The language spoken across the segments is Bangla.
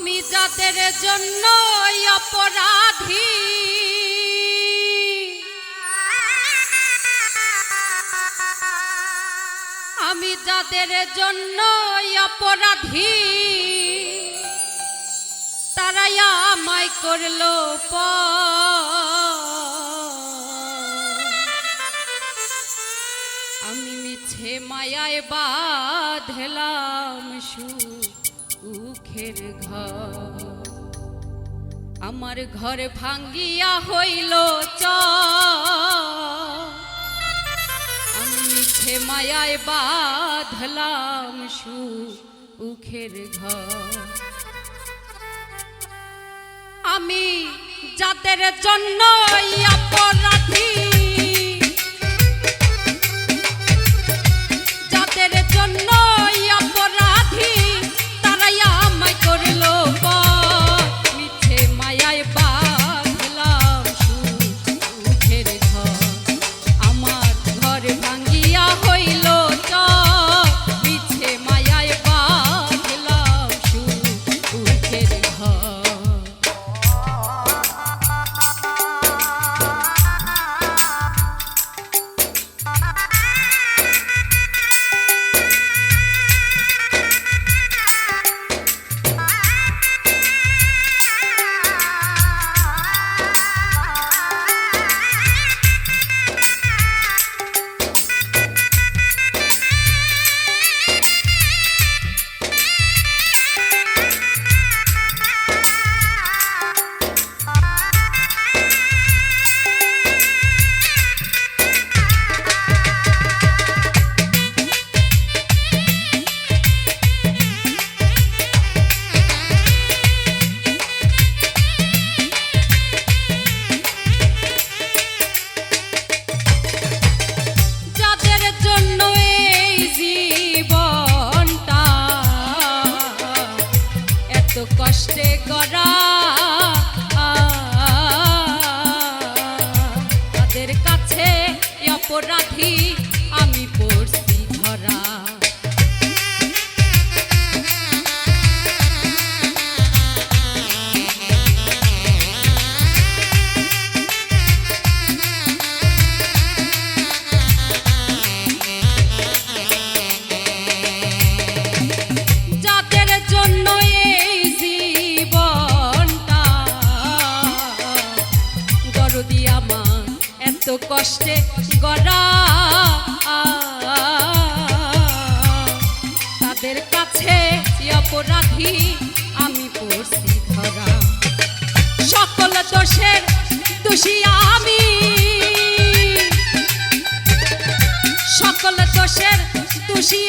আমি যাদের জন্য অপরাধী? আমি যাদের জন্য অপরাধী? তারাই আমায় করল প আমি মিছে মায়ায় ঘর আমার ঘর ভাঙ্গিয়া হইল চ। আমি মিছে মায়ায় বাঁধলাম সুখের ঘর। আমি যাদের জন্য অপরাধী। এত কষ্টে করা। তাদের কাছে অপরাধী কষ্টে গড়া। তাদের কাছে অপরাধী আমি পড়ছি ধরা। সকল দোষের দোষী আমি। সকল দোষের দোষী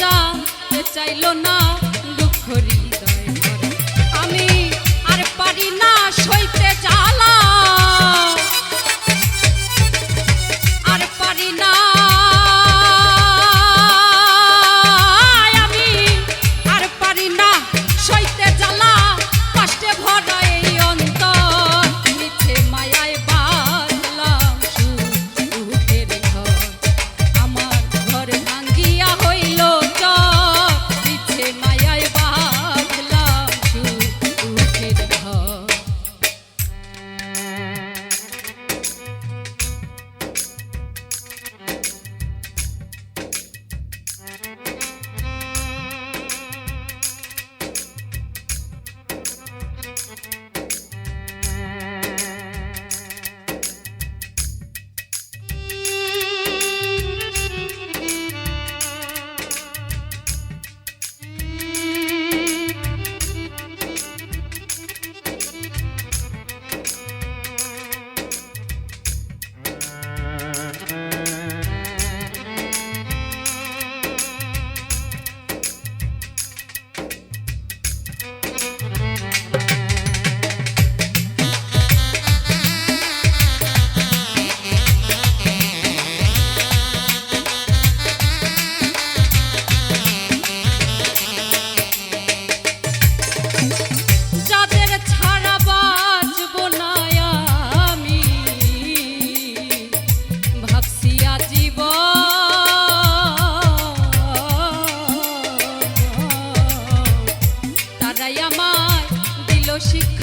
যা চাইল না। she.